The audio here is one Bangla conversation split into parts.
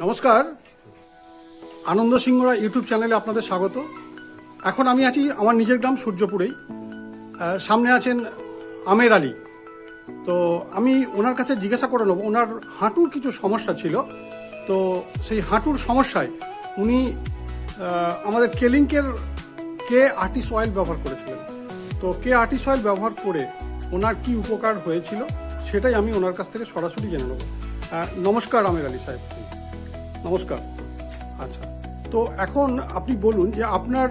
নমস্কার। আনন্দ সিংহরা ইউটিউব চ্যানেলে আপনাদের স্বাগত। এখন আমি আছি আমার নিজের গ্রাম সূর্যপুরেই। সামনে আছেন আমের আলী। তো আমি ওনার কাছে জিজ্ঞাসা করে নেব, ওনার হাঁটুর কিছু সমস্যা ছিল। তো সেই হাঁটুর সমস্যায় উনি আমাদের কেলিংকের কে আর্টিস অয়েল ব্যবহার করেছিলেন। তো কে আর্টিস অয়েল ব্যবহার করে ওনার কি উপকার হয়েছিল, সেটাই আমি ওনার কাছ থেকে সরাসরি জেনে নেব। নমস্কার আমের আলী সাহেব। নমস্কার। আচ্ছা তো এখন আপনি বলুন যে আপনার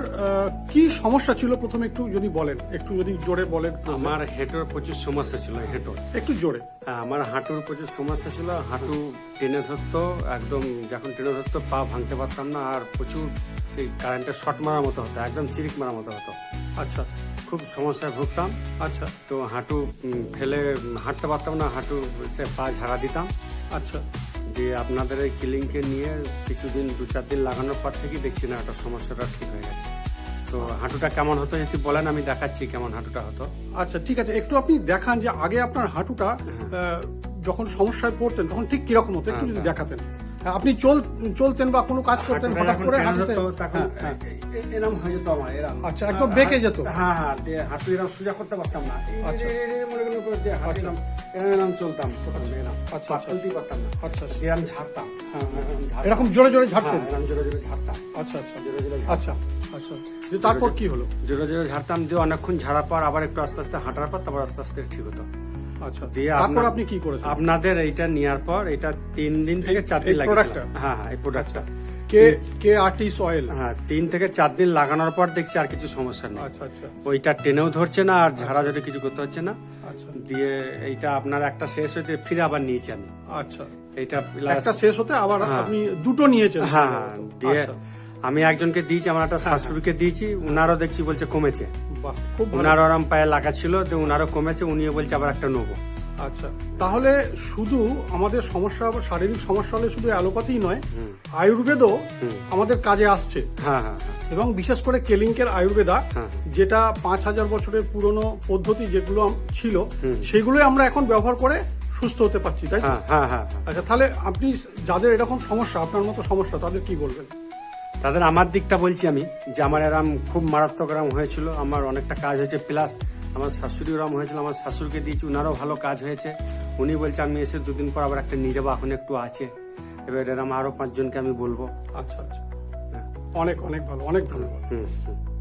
কি সমস্যা ছিল? প্রথমে একটু যদি বলেন একটু যদি জোরে বলেন। আমার হেঁটোর প্রচুর সমস্যা ছিল হেঁটোর। একটু জোরে। হ্যাঁ আমার হাঁটুর প্রচুর সমস্যা ছিল হাঁটু টেনে ধরতো একদম যখন টেনে ধরতো পা ভাঙতে পারতাম না আর প্রচুর সেই কারেন্টের শর্ট মারার মতো হতো একদম চিরিক মারার মতো হতো। আচ্ছা। খুব সমস্যায় ভুগতাম। আচ্ছা। তো হাঁটু ফেলে হাঁটতে পারতাম না হাঁটু সে পা ঝাড়া দিতাম। আচ্ছা। দিয়ে আপনাদের এই কিলিংকে নিয়ে কিছুদিন দু চার দিন লাগানোর পর থেকেই দেখছি না একটা সমস্যাটা ঠিক হয়ে গেছে। তো হাঁটুটা কেমন হতো যদি বলেন আমি দেখাচ্ছি কেমন হাঁটুটা হতো। আচ্ছা ঠিক আছে একটু আপনি দেখান যে আগে আপনার হাঁটুটা যখন সমস্যায় পড়তেন তখন ঠিক কীরকম হতো? একটু যদি দেখাতেন। হ্যাঁ, আপনি চল চলতেন বা কোনো কাজ করতেন হঠাৎ করে হাঁটুতে হ্যাঁ, হ্যাঁ। হয়ে যেত আমার এরম। আচ্ছা, একদম বেঁকে যেত? হ্যাঁ হ্যাঁ হাঁটু এরম সোজা করতে পারতাম না। আচ্ছা। মনে এরম চলতাম এরম। আচ্ছা, আচ্ছা। তুলতেই পারতাম না। আচ্ছা, আচ্ছা। ঝাড়তাম। হ্যাঁ হ্যাঁ, ঝাড়তাম। এরকম জোরে জোরে হ্যাঁ, ঝাড়তেন জোরে জোরে ঝাড়তাম। আচ্ছা আচ্ছা। জোরে জোরে আচ্ছা আচ্ছা। তারপর কি হলো? জোরে জোরে ঝাড়তাম দিয়ে অনেকক্ষণ ঝাড়ার পর আবার একটু আস্তে আস্তে হাঁটার পর তারপর আস্তে আস্তে ঠিক হতো। আচ্ছা। দিয়ে তারপর আপনার- আপনি কি করেছেন? আপনাদের এইটা নেওয়ার পর এটা তিন দিন থেকে চার দিন লাগে productটা? হ্যাঁ হ্যাঁ এই প্রোডাক্টটা কে কে আর্টিস অয়েল হ্যাঁ তিন থেকে চার দিন লাগানোর পর দেখছি আর কিছু সমস্যা নেই। আচ্ছা আচ্ছা। ওইটা টেনেও ধরছে না আর ঝাড়াঝাড়ি কিছু করতে হচ্ছে না। আচ্ছা। দিয়ে এইটা আপনার একটা শেষ হইতে ফিরে আবার নিয়েছি আমি। আচ্ছা। plus- একটা শেষ হতে আবার আপনি দুটো নিয়েছেন হ্যাঁ হ্যাঁ দিয়ে আচ্ছা, আমি একজনকে দিয়েছি আমার একটা শাশুড়িকে দিয়েছি উনারও দেখছি বলছে কমেছে। বাহ খুব উনার ওরম পায়ে লাগা ছিল তো উনারও কমেছে উনিও বলছে আবার একটা নেব। আচ্ছা তাহলে শুধু আমাদের সমস্যা শারীরিক সমস্যা হলে শুধু অ্যালোপ্যাথি নয় আয়ুর্বেদও আমাদের কাজে আসছে। হ্যাঁ হ্যাঁ হ্যাঁ। এবং বিশেষ করে কেলিংকের আয়ুর্বেদা। যেটা পাঁচ হাজার বছরের পুরনো পদ্ধতি যেগুলো ছিল সেগুলোই আমরা এখন ব্যবহার করে সুস্থ হতে পারছি তাই। আচ্ছা তাহলে আপনি যাদের এরকম সমস্যা আপনার মতো সমস্যা তাদের কি বলবেন? তাদের আমার দিকটা বলছি আমি যে আমার এরম খুব মারাত্মক এরম হয়েছিল আমার অনেকটা কাজ হয়েছে প্লাস আমার শাশুড়ি ওরম হয়েছিল আমার শাশুড়িকে দিয়েছি উনারও ভালো কাজ হয়েছে। উনি বলছে আমি এসে দুদিন পর আবার একটা নিয়ে যাব এখন একটু আছে। এবার এরম আরও পাঁচজনকে আমি বলব। আচ্ছা আচ্ছা। অনেক অনেক ভালো অনেক ধন্যবাদ। হুম হুম।